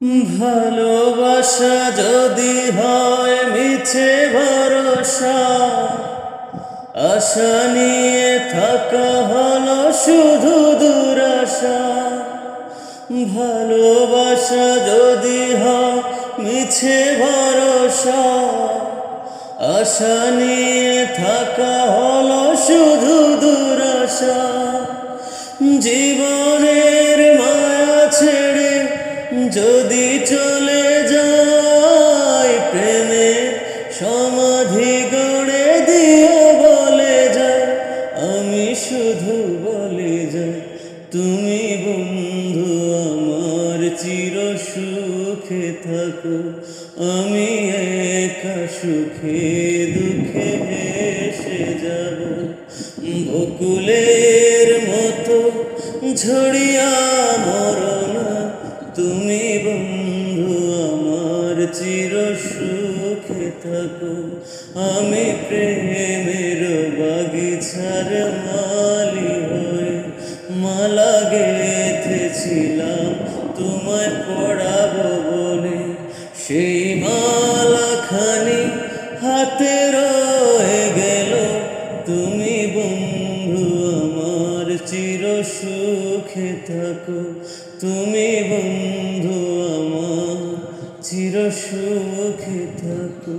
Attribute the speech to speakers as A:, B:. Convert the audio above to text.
A: ভালোবাসা যদি হয় মিছে ভরসা, আশা নিয়ে থাকা হলো শুধু দুরাশা। ভালোবাসা যদি হয় মিছে ভরসা, আশা নিয়ে থাকা হলো শুধু দুরাশা। জীবনের মায়া ছেড়ে যদি চলে যায় প্রেমে সমাধি গড়ে দিয়ে বলে যায়, আমি শুধু বলে যাই, তুমি বন্ধু আমার চির সুখে থাকো, আমি একা সুখে দুঃখে হেসে যাব। বকুলের মতো ঝড়িয়া মরনা তুমি বন্ধু আমার চির সুখে থাকো। আমি প্রেমের বাগিচার মালি হয়ে মালা গেথেছিলাম তোমায় পড়াবো বলে সেই মালা খানি হাতে চির সুখে থাকো। তুমি বন্ধু আমার চির সুখে থাকো।